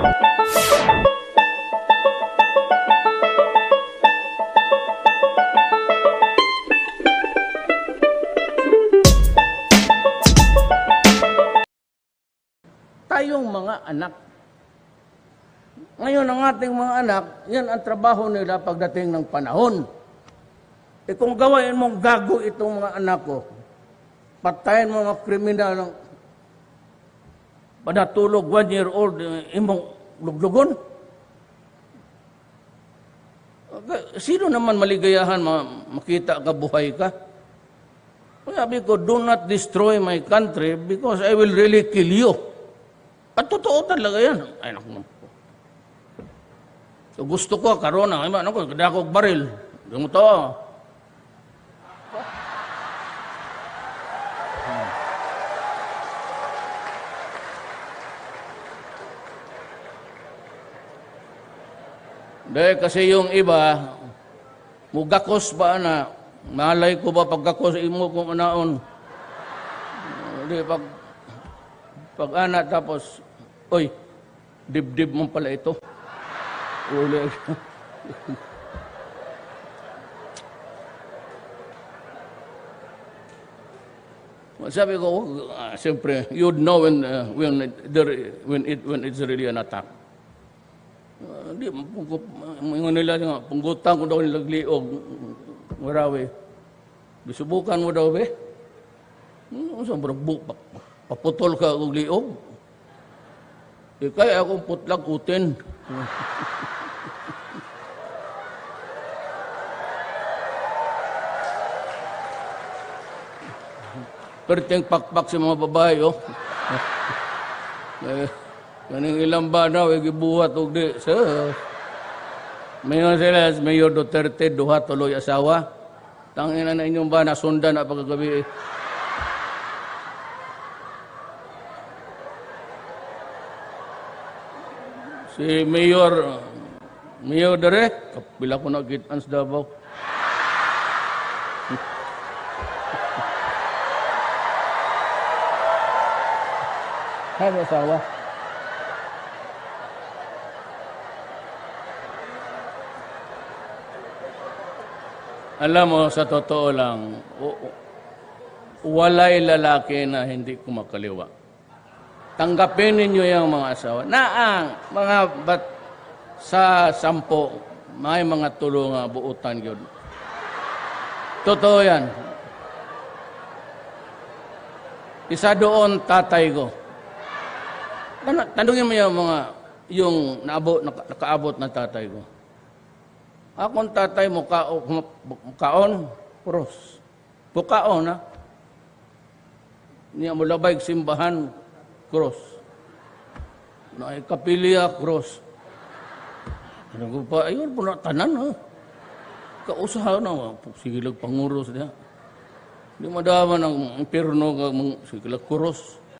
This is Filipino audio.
Tayong mga anak. Ngayon, ang ating mga anak, yan ang trabaho nila pagdating ng panahon. E kung gawain mong gago itong mga anak ko, patayin mo mga kriminal ng padatulog, one year old, eh, imong luglugon. Sino naman maligayahan ma- makita ka buhay ka? Sabi ko, do not destroy my country because I will really kill you. At totoo talaga yan. Ay, naku. So gusto ko, karoon na. Ano ko, kadakog baril. Yung to. Dahil kasi yung iba, mugakos ba na, malay ko ba pagkakos imo kung anaon. Hindi, pag, pag anak tapos, oy, dibdib mo pala ito. Uli. Sabi ko, uh, siyempre, you'd know when, uh, when, it, when, it, when it's really an attack. Uh, di, pungkot, mga nila nga, punggutan ko daw nilang liog, marawi. Bisubukan mo daw, be? Hmm, sa bu, pa- paputol ka og liog. Di kaya akong putlag utin. Perting pakpak sa mga babae, oh. kaning ilang banaw, igibuhat og di. Sa, Mayon sila, Mayor Duterte, duha tuloy asawa. Tangin na inyong ba, nasundan na pagkagabi. Si Mayor, Mayor Dere, kapila ko nagitan sa Davao. Hay asawa. Alam mo, sa totoo lang, walay lalaki na hindi kumakaliwa. Tanggapin ninyo yung mga asawa. Na mga bat sa sampo, may mga tulo nga buutan yun. Totoo yan. Isa doon, tatay ko. Tan- Tanungin mo yung mga, yung naabot, naka, nakaabot na tatay ko. Akong tatay mukao, mukaon, puros. Pukaon, ha? Niya mulabay simbahan, cross. Na kapilya, cross. Ano ko pa, ayun po na tanan, ha? Kausahan na, sige lang panguros niya. Di madaman ang sige lang, cross.